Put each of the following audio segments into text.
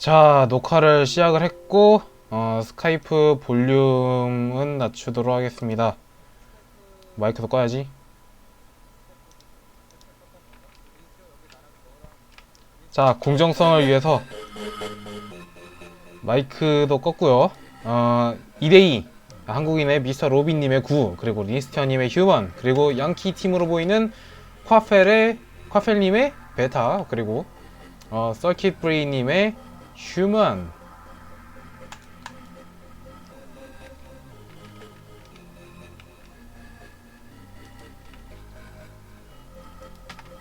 자, 녹화를 시작을 했고, 어, 스카이프 볼륨은 낮추도록 하겠습니다. 마이크도 꺼야지. 자, 공정성을 위해서 마이크도 껐고요. 어, 2대2 한국인의 미스터 로빈님의 9 그리고 리스티어님의 휴먼 그리고 양키 팀으로 보이는 콰펠의 콰펠님의 베타 그리고 어, 서킷 브레이님의 휴먼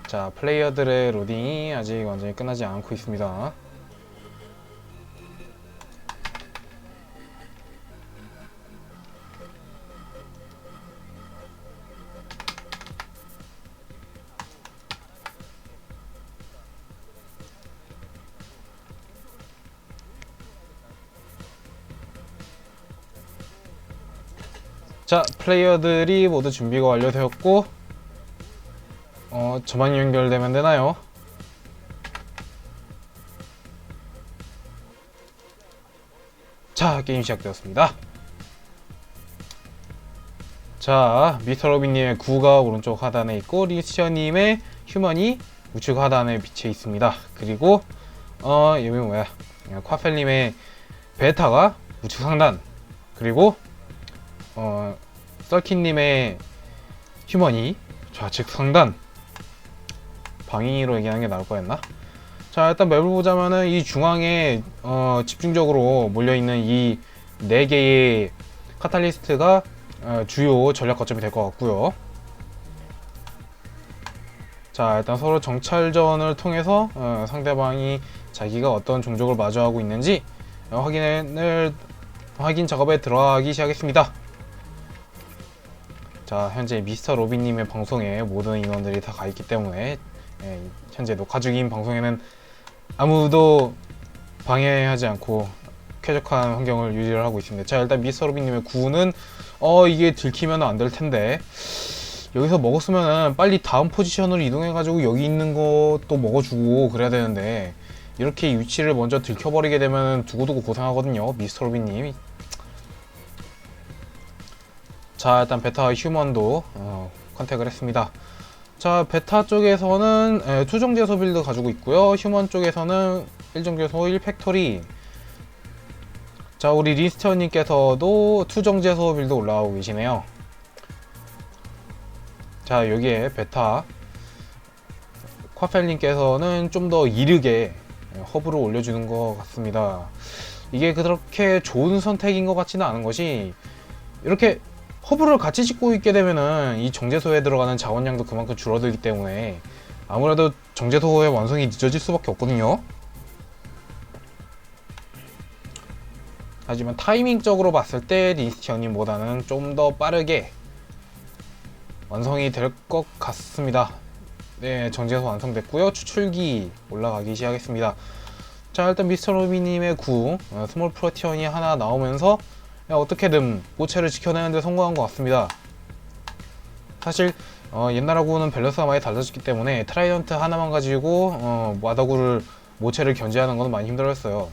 자 플레이어들의 로딩이 아직 완전히 끝나지 않고 있습니다 플레이어들이 모두 준비가 완료되었고 어 저만 연결되면 되나요? 자 게임 시작되었습니다. 자 미스터 로빈님의 9가 오른쪽 하단에 있고 리시어님의 휴먼이 우측 하단에 위치해 있습니다. 그리고 어 여기 뭐야? 콰펠님의 베타가 우측 상단. 그리고 어, 썰킨님의 휴먼이 좌측 상단 방위로 얘기하는 게 나을 거였나? 자 일단 맵을 보자면은 이 중앙에 어, 집중적으로 몰려있는 이 네 개의 카탈리스트가 어, 주요 전략 거점이 될 것 같고요. 자 일단 서로 정찰전을 통해서 어, 상대방이 자기가 어떤 종족을 마주하고 있는지 어, 확인을 확인 작업에 들어가기 시작했습니다. 자 현재 미스터 로빈님의 방송에 모든 인원들이 다 가 있기 때문에 예, 현재 녹화 중인 방송에는 아무도 방해하지 않고 쾌적한 환경을 유지를 하고 있습니다. 자 일단 미스터 로빈님의 구는 어 이게 들키면 안 될 텐데 여기서 먹었으면은 빨리 다음 포지션으로 이동해가지고 여기 있는 것도 먹어주고 그래야 되는데 이렇게 위치를 먼저 들켜버리게 되면 두고두고 고생하거든요. 미스터 로빈님 자 일단 베타 휴먼도 어, 컨택을 했습니다. 자 베타 쪽에서는 에, 투정제소 빌드 가지고 있고요. 휴먼 쪽에서는 1정제소 1팩토리. 자 우리 리스터님께서도 투정 제소 빌드 올라오고 계시네요. 자 여기에 베타. 콰펠님께서는 좀 더 이르게 허브를 올려주는 것 같습니다. 이게 그렇게 좋은 선택인 것 같지는 않은 것이 이렇게 허브를 같이 짓고 있게 되면은 이 정제소에 들어가는 자원량도 그만큼 줄어들기 때문에 아무래도 정제소의 완성이 늦어질 수밖에 없거든요. 하지만 타이밍적으로 봤을 때 리스티언님보다는 좀 더 빠르게 완성이 될 것 같습니다. 네, 정제소 완성됐고요. 추출기 올라가기 시작했습니다. 자, 일단 미스터 로비님의 구 어, 스몰 프로티언이 하나 나오면서 어떻게든 모체를 지켜내는데 성공한 것 같습니다. 사실 어, 옛날하고는 밸런스가 많이 달라졌기 때문에 트라이던트 하나만 가지고 어, 마다구를 모체를 견제하는 것은 많이 힘들었어요.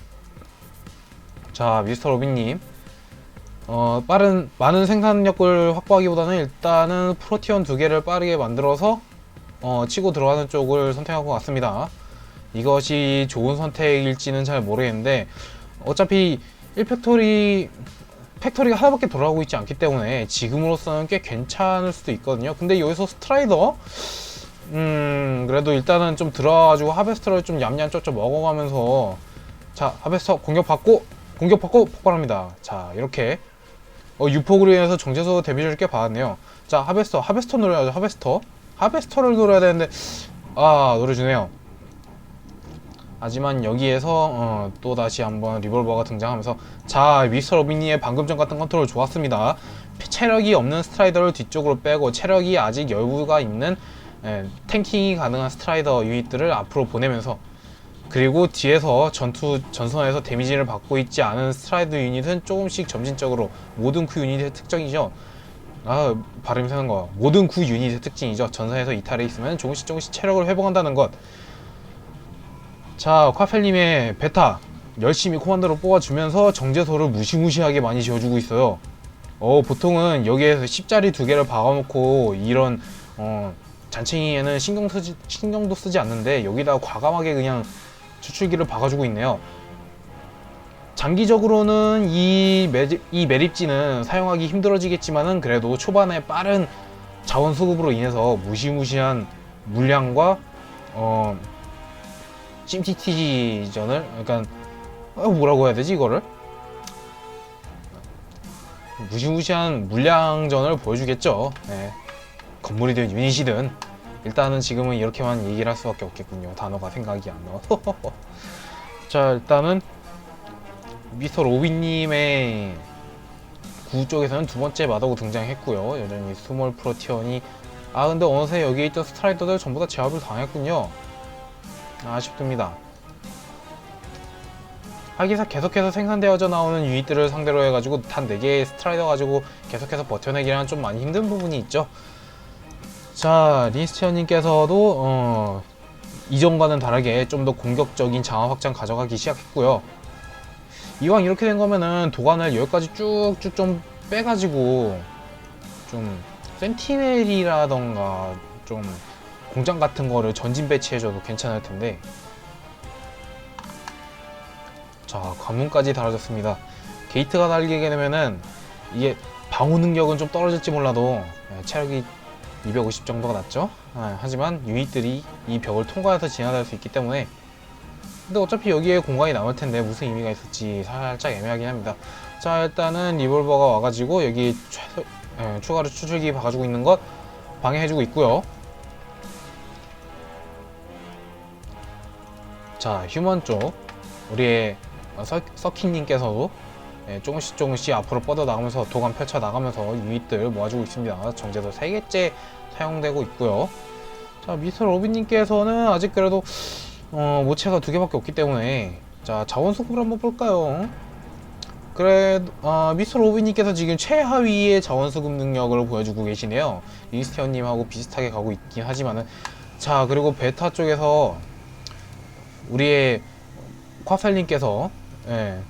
자 미스터 로빈님 어, 빠른 많은 생산력을 확보하기보다는 일단은 프로티온 두 개를 빠르게 만들어서 어, 치고 들어가는 쪽을 선택한 것 같습니다. 이것이 좋은 선택일지는 잘 모르겠는데 어차피 1팩토리 팩토리가 하나밖에 돌아오고 있지 않기 때문에 지금으로서는 꽤 괜찮을 수도 있거든요. 근데 여기서 스트라이더 음 그래도 일단은 좀 들어가가지고 하베스터를 좀 얌얌 쩍쩍 먹어가면서 자 하베스터 공격받고 공격받고 폭발합니다. 자 이렇게 어, 유폭으로 인해서 정제소 데미지를 꽤 받았네요. 자 하베스터 하베스터 노려야죠 하베스터 하베스터를 노려야 되는데 아 노려주네요. 하지만 여기에서 어, 또 다시 한번 리볼버가 등장하면서 자 미스터 로비니의 방금 전 같은 컨트롤 좋았습니다. 체력이 없는 스트라이더를 뒤쪽으로 빼고 체력이 아직 여유가 있는 에, 탱킹이 가능한 스트라이더 유닛들을 앞으로 보내면서 그리고 뒤에서 전투 전선에서 데미지를 받고 있지 않은 스트라이더 유닛은 조금씩 점진적으로 모든 구 유닛의 특징이죠. 아 발음이 새는 거 모든 구 유닛의 특징이죠. 전선에서 이탈해 있으면 조금씩 조금씩 체력을 회복한다는 것. 자, 콰펠님의 베타 열심히 코만도를 뽑아주면서 정제소를 무시무시하게 많이 지어주고 있어요. 어, 보통은 여기에서 10짜리 두 개를 박아놓고 이런 어, 잔챙이에는 신경 쓰지, 신경도 쓰지 않는데 여기다 과감하게 그냥 추출기를 박아주고 있네요. 장기적으로는 이, 매립, 이 매립지는 사용하기 힘들어지겠지만은 그래도 초반에 빠른 자원 수급으로 인해서 무시무시한 물량과 어, CMTT전을 그러니까 어, 뭐라고 해야 되지 이거를 무시무시한 물량전을 보여주겠죠. 네. 건물이든 유닛이든 일단은 지금은 이렇게만 얘기를 할 수밖에 없겠군요. 단어가 생각이 안 나와서. 자 일단은 미스터 로빈님의 구 쪽에서는 두 번째 마더고 등장했고요. 여전히 스몰 프로티언이 아 근데 어느새 여기에 있던 스트라이더들 전부 다 제압을 당했군요. 아쉽습니다. 하기사 계속해서 생산되어져 나오는 유닛들을 상대로 해가지고 단 4개의 스트라이더 가지고 계속해서 버텨내기란 좀 많이 힘든 부분이 있죠. 자, 리스티언님께서도 어, 이전과는 다르게 좀 더 공격적인 장화 확장 가져가기 시작했고요. 이왕 이렇게 된 거면은 도관을 여기까지 쭉쭉 좀 빼가지고 좀 센티넬이라던가 좀 공장 같은 거를 전진 배치해줘도 괜찮을 텐데. 자 관문까지 달아졌습니다. 게이트가 달리게 되면은 이게 방어 능력은 좀 떨어질지 몰라도 예, 체력이 250 정도가 낮죠? 아, 하지만 유닛들이 이 벽을 통과해서 지나갈 수 있기 때문에. 근데 어차피 여기에 공간이 남을 텐데 무슨 의미가 있을지 살짝 애매하긴 합니다. 자 일단은 리볼버가 와가지고 여기 최, 예, 추가로 추출기 박아주고 있는 것 방해해주고 있고요 자 휴먼 쪽 우리의 어, 서, 서킹님께서도 예, 조금씩 조금씩 앞으로 뻗어 나가면서 도감 펼쳐 나가면서 유닛들 모아주고 있습니다. 정제도 3개째 사용되고 있고요. 자 미스터 로빈님께서는 아직 그래도 어, 모체가 두 개밖에 없기 때문에 자 자원 수급을 한번 볼까요? 그래 어, 미스터 로빈님께서 지금 최하위의 자원 수급 능력을 보여주고 계시네요. 리스티언님하고 비슷하게 가고 있긴 하지만은 자 그리고 베타 쪽에서 우리의 콰펠님께서 예,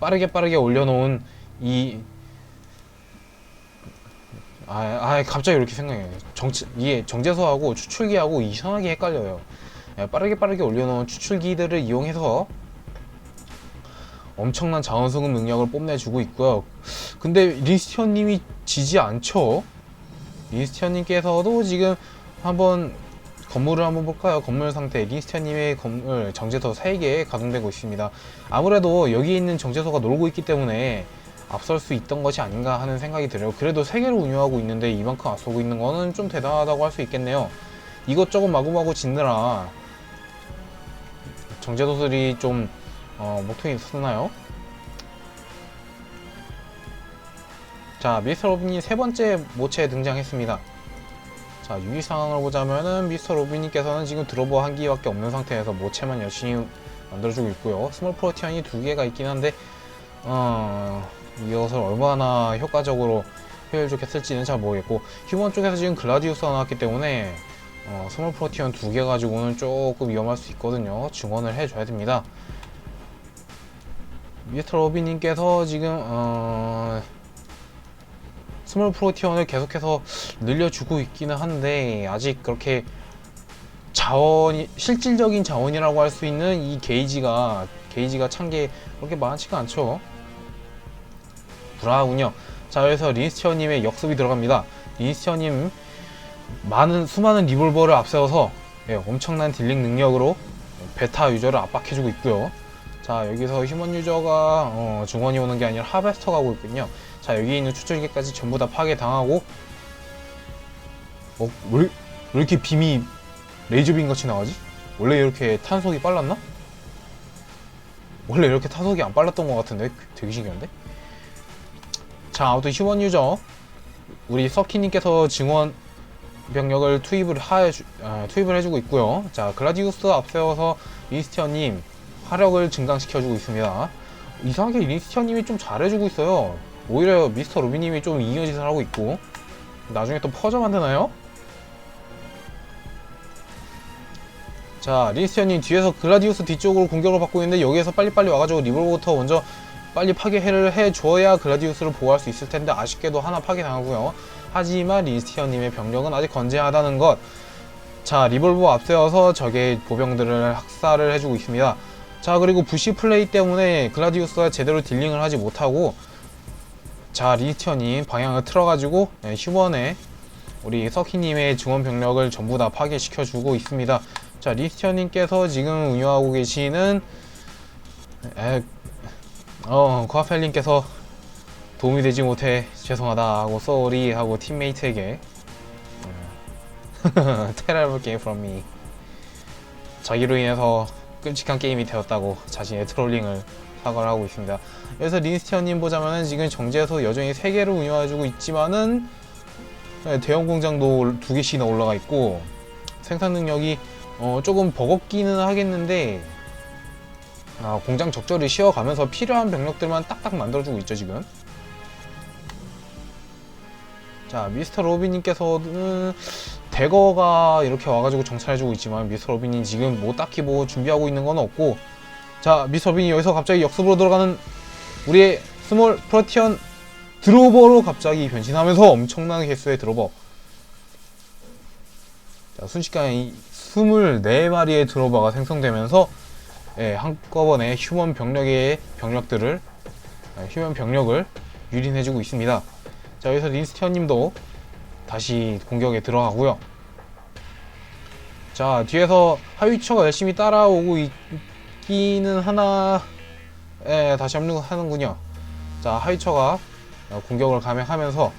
빠르게 빠르게 올려놓은 이 아, 아 갑자기 이렇게 생각해요. 정치 이게 정제소하고 추출기하고 이상하게 헷갈려요. 예, 빠르게 빠르게 올려놓은 추출기들을 이용해서 엄청난 자원수급 능력을 뽐내주고 있고요. 근데 리스티언님이 지지 않죠? 리스티언님께서도 지금 한번 건물을 한번 볼까요? 건물 상태 리스티언님의 건물 정제소 3개 가동되고 있습니다. 아무래도 여기 있는 정제소가 놀고 있기 때문에 앞설 수 있던 것이 아닌가 하는 생각이 들어요. 그래도 3개를 운영하고 있는데 이만큼 앞서고 있는 거는 좀 대단하다고 할 수 있겠네요. 이것저것 마구마구 짓느라 정제소들이 좀 어, 목통이 있었나요? 자, 미스터 로빈이 세 번째 모체에 등장했습니다. 자, 상황을 보자면은 미스터 로빈님께서는 지금 드로버 한 기밖에 없는 상태에서 모체만 열심히 만들어주고 있고요. 스몰 프로티안이 두 개가 있긴 한데, 어, 이것을 얼마나 효과적으로 효율적했을지는 잘 모르겠고, 휴먼 쪽에서 지금 글라디우스가 나왔기 때문에, 어, 스몰 프로티안 두개 가지고는 조금 위험할 수 있거든요. 증언을 해줘야 됩니다. 미스터 로빈님께서 지금, 어, 스몰 프로티언을 계속해서 늘려주고 있기는 한데 아직 그렇게 자원이 실질적인 자원이라고 할 수 있는 이 게이지가 게이지가 찬 게 그렇게 많지가 않죠. 불안하군요. 자 그래서 리스티어님의 역습이 들어갑니다. 리스티어님 많은 수많은 리볼버를 앞세워서 예, 엄청난 딜링 능력으로 베타 유저를 압박해주고 있고요. 자 여기서 휴먼 유저가 어, 중원이 오는 게 아니라 하베스터 가고 있군요. 자 여기 있는 추출기까지 전부 다 파괴당하고 어? 왜, 왜 이렇게 빔이 레이저빔 같이 나가지? 원래 이렇게 탄속이 빨랐나? 원래 이렇게 탄속이 안 빨랐던 것 같은데 되게 신기한데? 자 아무튼 휴먼 유저 우리 서키님께서 증원 병력을 투입을 하 아, 투입을 해주고 있고요. 자 글라디우스 앞세워서 리스티어님 화력을 증강시켜주고 있습니다. 이상하게 리스티어님이 좀 잘해주고 있어요. 오히려 미스터 로비님이 좀 이어짓을 하고 있고 나중에 또 퍼져 만드나요? 자 리스티언이 뒤에서 글라디우스 뒤쪽으로 공격을 받고 있는데 여기에서 빨리빨리 와가지고 리볼부터 먼저 빨리 파괴를 해줘야 글라디우스를 보호할 수 있을 텐데 아쉽게도 하나 파괴당하고요. 하지만 리스티언님의 병력은 아직 건재하다는 것. 자 리볼브 앞세워서 적의 보병들을 학살을 해주고 있습니다. 자 그리고 부시 플레이 때문에 글라디우스가 제대로 딜링을 하지 못하고 자 리스티언이 방향을 틀어가지고 네, 휴먼의 우리 서키님의 증원 병력을 전부 다 파괴시켜주고 있습니다. 자 리스티언님께서 지금 운영하고 계시는 에, 어 코아펠님께서 도움이 되지 못해 죄송하다 하고 쏘리 하고 팀메이트에게 테러블 게임 from me 자기로 인해서 끔찍한 게임이 되었다고 자신의 트롤링을 사과를 하고 있습니다. 그래서 리스티언님 보자면은 지금 정지에서 여전히 3개를 운영해주고 있지만은 네, 대형 공장도 두 개씩이나 올라가 있고 생산 능력이 어, 조금 버겁기는 하겠는데 아, 공장 적절히 쉬어가면서 필요한 병력들만 딱딱 만들어주고 있죠 지금. 자 미스터 로빈님께서는 대거가 이렇게 와가지고 정찰해주고 있지만 미스터 로빈이 지금 뭐 딱히 뭐 준비하고 있는 건 없고 자 미스터 로빈이 여기서 갑자기 역습으로 들어가는 우리의 스몰 프로티언 드로버로 갑자기 변신하면서 엄청난 개수의 드로버. 자 순식간에 이 24마리의 드로버가 생성되면서 예, 한꺼번에 휴먼 병력의 병력들을 아, 휴먼 병력을 유린해주고 있습니다. 자 여기서 린스티언님도 다시 공격에 들어가고요. 자 뒤에서 하위처가 열심히 따라오고 있기는 하나 예, 다시 합류하는군요. 자 하위처가 어, 공격을 감행하면서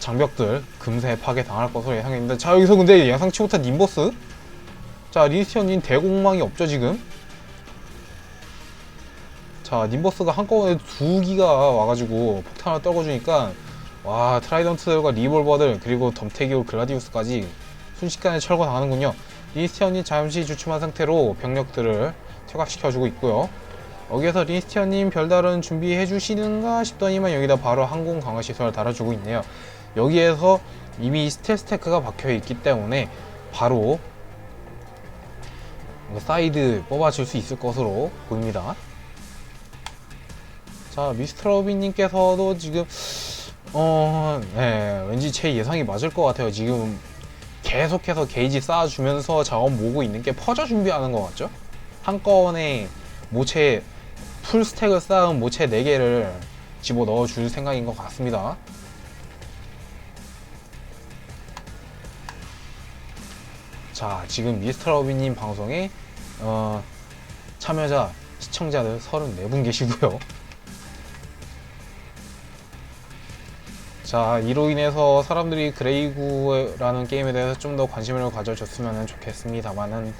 장벽들 금세 파괴 당할 것으로 예상했는데 자 여기서 근데 예상치 못한 님버스? 자 리스티언님 대공망이 없죠 지금? 자 님버스가 한꺼번에 두 기가 와가지고 폭탄을 떨궈주니까 와 트라이던트들과 리볼버들 그리고 덤태기오 글라디우스까지 순식간에 철거당하는군요. 리스티언이 잠시 주춤한 상태로 병력들을 퇴각시켜주고 있고요 여기에서 리스티언님 별다른 준비해 주시는가 싶더니만 여기다 바로 항공 강화 시설을 달아주고 있네요. 여기에서 이미 스텔 스 테크가 박혀 있기 때문에 바로 사이드 뽑아줄 수 있을 것으로 보입니다. 자, 미스터 로빈님께서도 지금 어, 네, 왠지 제 예상이 맞을 것 같아요. 지금 계속해서 게이지 쌓아주면서 자원 모으고 있는 게 퍼져 준비하는 것 같죠? 한꺼번에 모체 풀 스택을 쌓은 모체 4개를 집어 넣어 줄 생각인 것 같습니다. 자, 지금 미스터 러비님 방송에 어, 참여자, 시청자들 34분 계시고요. 자, 이로 인해서 사람들이 그레이구라는 게임에 대해서 좀 더 관심을 가져줬으면 좋겠습니다만은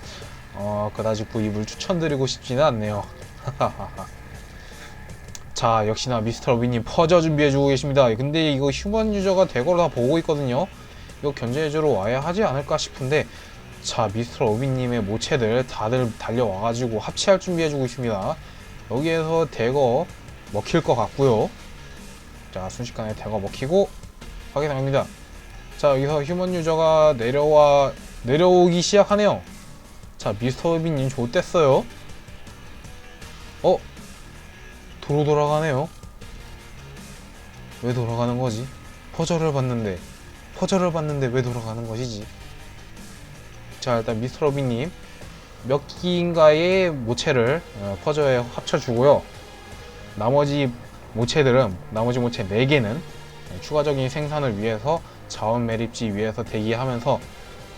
어, 그다지 구입을 추천드리고 싶지는 않네요. 자 역시나 미스터 로빈님 퍼져 준비해주고 계십니다. 근데 이거 휴먼 유저가 대거로 다 보고 있거든요. 이거 견제해주러 와야 하지 않을까 싶은데 자 미스터 로빈님의 모체들 다들 달려와가지고 합체할 준비해주고 있습니다. 여기에서 대거 먹힐 것 같고요. 자 순식간에 대거 먹히고 확인합니다. 자 여기서 휴먼 유저가 내려와 내려오기 시작하네요. 자 미스터 로빈님 좋댔어요 어? 도로 돌아가네요. 왜 돌아가는 거지? 퍼즐을 봤는데 퍼즐을 봤는데 왜 돌아가는 것이지? 자 일단 미스터 로비님 몇 기인가의 모체를 어, 퍼즐에 합쳐주고요. 나머지 모체들은 나머지 모체 4개는 추가적인 생산을 위해서 자원 매립지 위에서 대기하면서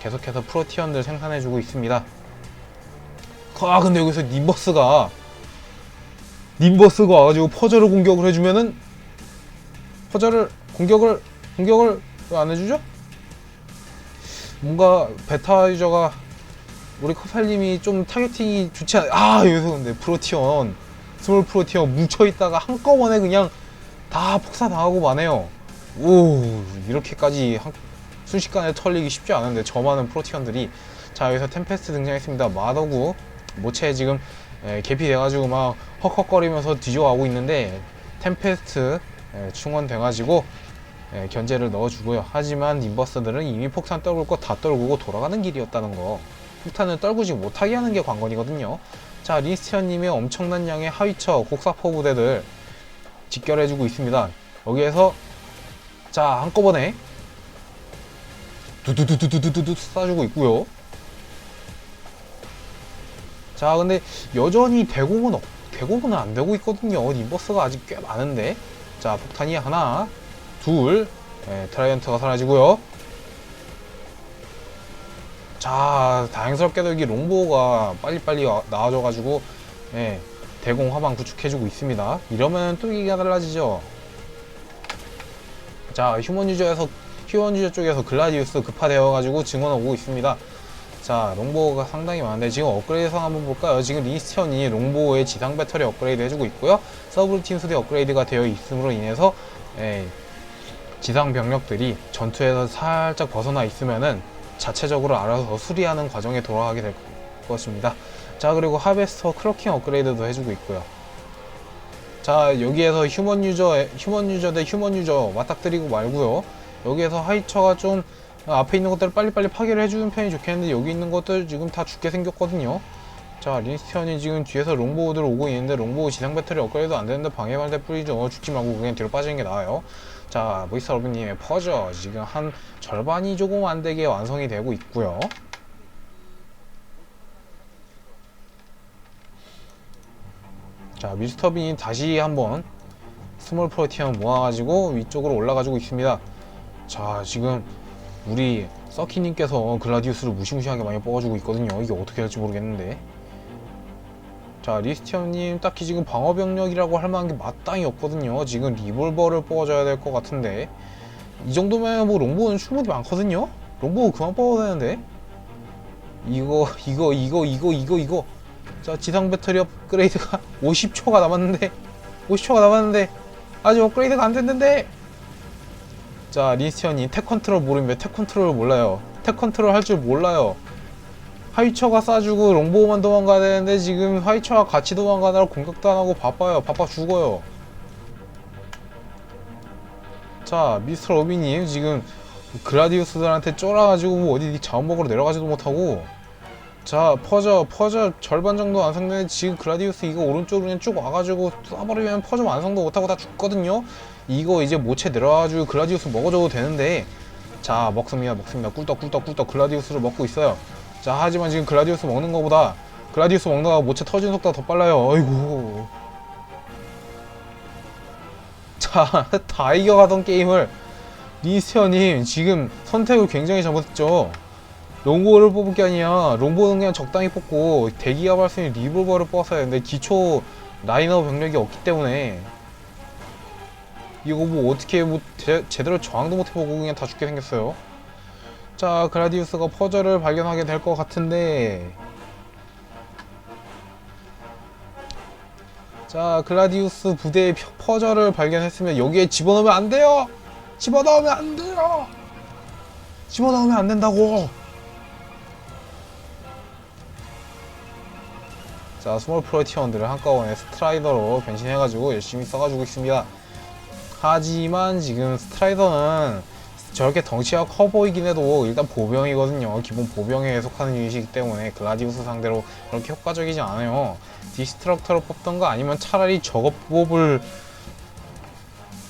계속해서 프로티언들 생산해주고 있습니다. 아 근데 여기서 님버스가 님버스가 와가지고 퍼즐을 공격을 해주면은 퍼즐을 공격을 공격을 왜안 해주죠? 뭔가 베타 유저가 우리 커팔님이 좀 타겟팅이 좋지 않아 아 여기서 근데 프로티언 스몰 프로티언 뭉쳐있다가 한꺼번에 그냥 다 폭사당하고 마네요 오 이렇게까지 한, 순식간에 털리기 쉽지 않은데 저 많은 프로티언들이 자 여기서 템페스트 등장했습니다 마더구 모체 지금 예, 개피 돼가지고 막 헉헉거리면서 뒤져가고 있는데 템페스트 예, 충원 돼가지고 예, 견제를 넣어주고요. 하지만 인버스들은 이미 폭탄 떨굴 거다 떨구고 돌아가는 길이었다는 거. 폭탄을 떨구지 못하게 하는 게 관건이거든요. 자, 린스티언님의 엄청난 양의 하위처 곡사포 부대들 직결해주고 있습니다. 여기에서 자 한꺼번에 두두두두두두두 쏴주고 있고요. 자, 근데 여전히 대공은 없, 대공은 안 되고 있거든요. 인버스가 아직 꽤 많은데. 자, 폭탄이 하나, 둘, 네, 트라이언트가 사라지고요. 자, 다행스럽게도 여기 롱보가 빨리빨리 와- 나와줘가지고, 예, 대공 화방 구축해주고 있습니다. 이러면 또 얘기가 달라지죠. 자, 휴먼 유저에서, 휴먼 유저 쪽에서 글라디우스 급파되어가지고 증언 오고 있습니다. 자, 롱보가 상당히 많은데 지금 업그레이드 상 한번 볼까요? 지금 리스티언이 롱보의 지상 배터리 업그레이드 해주고 있고요. 서브루틴 수대 업그레이드가 되어 있음으로 인해서, 예, 지상 병력들이 전투에서 살짝 벗어나 있으면은 자체적으로 알아서 수리하는 과정에 돌아가게 될 것입니다. 자 그리고 하베스터 크로킹 업그레이드도 해주고 있고요. 자 여기에서 휴먼 유저 휴먼 유저 대 휴먼 유저 맞닥뜨리고 말고요. 여기에서 하이처가 좀 앞에 있는 것들을 빨리빨리 파괴를 해주는 편이 좋겠는데 여기 있는 것들 지금 다 죽게 생겼거든요. 자 린스티언이 지금 뒤에서 롱보우들 오고 있는데 롱보우 지상 배터리 업그레이드 안 되는데 방해발대 뿌리죠. 죽지 말고 그냥 뒤로 빠지는 게 나아요. 자, 모이스 러브님의 퍼저 지금 한 절반이 조금 안 되게 완성이 되고 있고요. 자, 미스터 빈이 다시 한번 스몰 프로티언 모아가지고 위쪽으로 올라가지고 있습니다. 자, 지금 우리 서키님께서 글라디우스를 무시무시하게 많이 뽑아주고 있거든요. 이게 어떻게 될지 모르겠는데. 자 리스티엄님 딱히 지금 방어 병력이라고 할 만한 게 마땅히 없거든요. 지금 리볼버를 뽑아줘야 될 것 같은데 이 정도면 뭐 롱보는 충분히 많거든요. 롱보 그만 뽑아도 되는데 이거 이거 이거 이거 이거 이거 자 지상 배터리 업그레이드가 50초가 남았는데 50초가 남았는데 아직 업그레이드가 안 됐는데 자 리스티엄님 텍 컨트롤 모르면 텍 컨트롤 몰라요. 텍 컨트롤 할 줄 몰라요. 하이처가 쏴주고 롱보우만 도망가야 되는데 지금 하이처가 같이 도망가느라 공격도 안 하고 바빠요. 바빠 죽어요. 자, 미스터 로비님 지금 그라디우스들한테 쫄아가지고 뭐 어디 자원 먹으러 내려가지도 못하고 자, 퍼져, 퍼져 절반 정도 완성되는데 지금 그라디우스 이거 오른쪽으로 그냥 쭉 와가지고 쏴버리면 퍼져 완성도 못하고 다 죽거든요? 이거 이제 모체 내려와가지고 그라디우스 먹어줘도 되는데 자, 먹습니다, 먹습니다. 꿀떡, 꿀떡, 꿀떡 그라디우스를 먹고 있어요. 자 하지만 지금 글라디우스 먹는 거보다 글라디우스 먹는 거가 모체 터지는 속도가 더 빨라요. 어이구 자 다 이겨가던 게임을 리스티어님 지금 선택을 굉장히 잘못했죠. 롱보를 뽑을 게 아니야. 롱보는 그냥 적당히 뽑고 대기압 할수 있는 리볼버를 뽑았어야 했는데 기초 라이너 병력이 없기 때문에 이거 뭐 어떻게 뭐 제, 제대로 저항도 못 해보고 그냥 다 죽게 생겼어요 자, 그라디우스가 퍼즐을 발견하게 될 것 같은데 자, 글라디우스 부대의 펴- 퍼즐을 발견했으면 여기에 집어넣으면 안 돼요! 집어넣으면 안 돼요! 집어넣으면 안 된다고! 자, 스몰 프로티원들을 한꺼번에 스트라이더로 변신해가지고 열심히 써가지고 있습니다. 하지만 지금 스트라이더는 저렇게 덩치가 커 보이긴 해도 일단 보병이거든요. 기본 보병에 속하는 유닛이기 때문에 글라디우스 상대로 그렇게 효과적이지 않아요. 디스트럭터를 뽑던가 아니면 차라리 저거 뽑을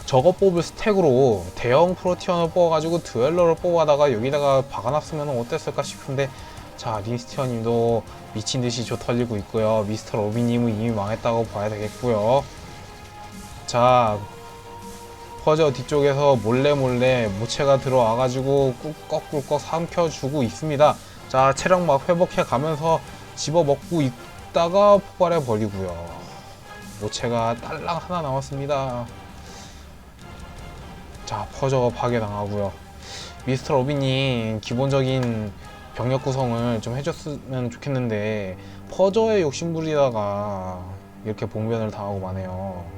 저거 뽑을 스택으로 대형 프로티언을 뽑아가지고 듀엘러를 뽑아다가 여기다가 박아놨으면 어땠을까 싶은데 자 린스티어님도 미친듯이 저 털리고 있고요. 미스터 로비님은 이미 망했다고 봐야 되겠고요. 자 퍼저 뒤쪽에서 몰래 몰래 모체가 들어와가지고 꿀꺽꿀꺽 삼켜주고 있습니다. 자 체력 막 회복해 가면서 집어먹고 있다가 폭발해 버리고요. 모체가 딸랑 하나 남았습니다. 자 퍼저가 파괴당하고요. 미스터 로빈님 기본적인 병력 구성을 좀 해줬으면 좋겠는데 퍼저의 욕심부리다가 이렇게 봉변을 당하고 마네요.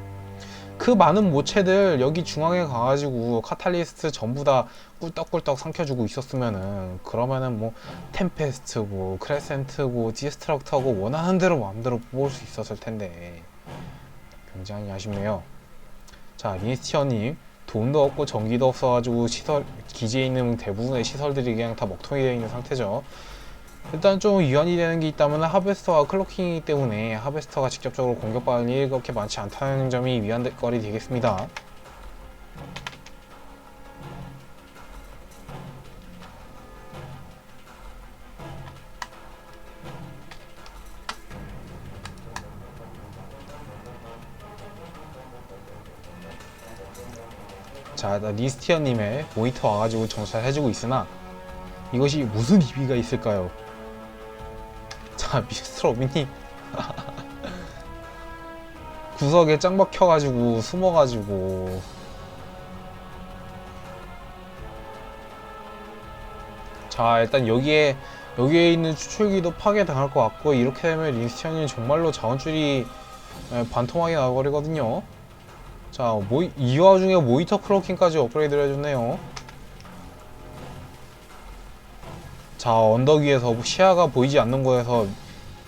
그 많은 모체들 여기 중앙에 가가지고 카탈리스트 전부 다 꿀떡꿀떡 삼켜주고 있었으면은 그러면은 뭐 템페스트고 크레센트고 디스트럭터고 원하는 대로 마음대로 뽑을 수 있었을 텐데 굉장히 아쉽네요. 자 리스티어님 돈도 없고 전기도 없어가지고 시설 기지에 있는 대부분의 시설들이 그냥 다 먹통이 되어 있는 상태죠. 일단 좀 위안이 되는 게 있다면 하베스터와 클로킹이기 때문에 하베스터가 직접적으로 공격받을 일이 그렇게 많지 않다는 점이 위안거리 되겠습니다. 자, 나 니스티어님의 모니터 와가지고 정찰해주고 있으나 이것이 무슨 의미가 있을까요? 자, 미스터 로빈님 구석에 짱 박혀가지고 숨어가지고 자, 일단 여기에 여기에 있는 추출기도 파괴당할 것 같고 이렇게 되면 린스티어님 정말로 자원줄이 에, 반토막이 나버리거든요. 자, 모이, 이 와중에 모니터 클로킹까지 업그레이드를 해줬네요. 자, 언덕 위에서 시야가 보이지 않는 곳에서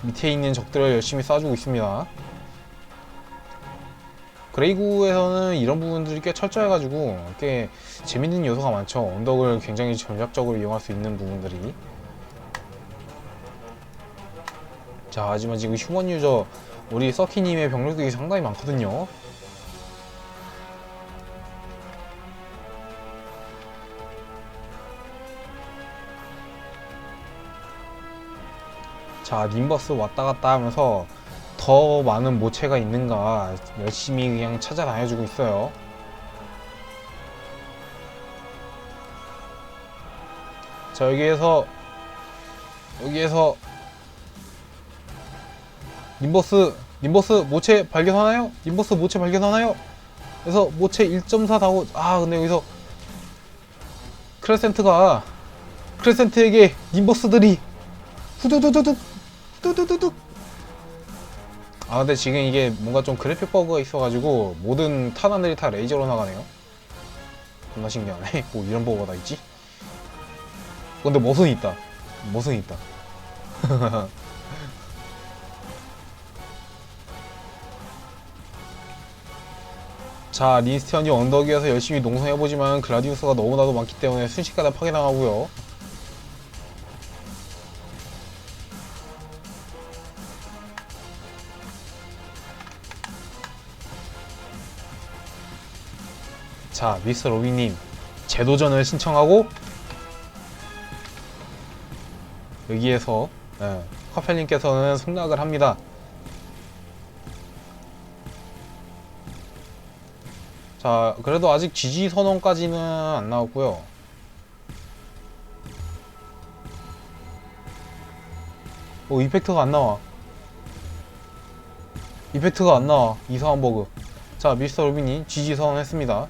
밑에 있는 적들을 열심히 쏴주고 있습니다. 그레이구에서는 이런 부분들이 꽤 철저해가지고 꽤 재밌는 요소가 많죠. 언덕을 굉장히 전략적으로 이용할 수 있는 부분들이. 자, 하지만 지금 휴먼 유저 우리 서키님의 병력들이 상당히 많거든요. 자, 님버스 왔다 갔다 하면서 더 많은 모체가 있는가 열심히 그냥 찾아다녀주고 있어요. 자, 여기에서 여기에서 님버스 님버스 모체 발견하나요? 님버스 모체 발견하나요? 그래서 모체 1.4 다고 아 근데 여기서 크레센트가 크레센트에게 님버스들이 후두두두둑 후두두두둑. 아 근데 지금 이게 뭔가 좀 그래픽 버그가 있어가지고 모든 탄환들이 다 레이저로 나가네요. 겁나 신기하네. 뭐 이런 버그가 다 있지? 근데 멋은 있다. 멋은 있다. 자 린스티언이 언덕 위에서 열심히 농성해보지만 글라디우스가 너무나도 많기 때문에 순식간에 파괴당하고요 자, 미스터 로비님 재도전을 신청하고 여기에서 예, 카펠님께서는 승낙을 합니다. 자, 그래도 아직 지지 선언까지는 안 나왔고요. 오, 이펙트가 안 나와. 이펙트가 안 나와. 이상한 버그. 자, 미스터 로빈이 지지 선언했습니다.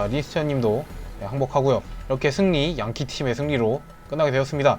자, 리스티언님도 네, 항복하고요. 이렇게 승리, 양키 팀의 승리로 끝나게 되었습니다.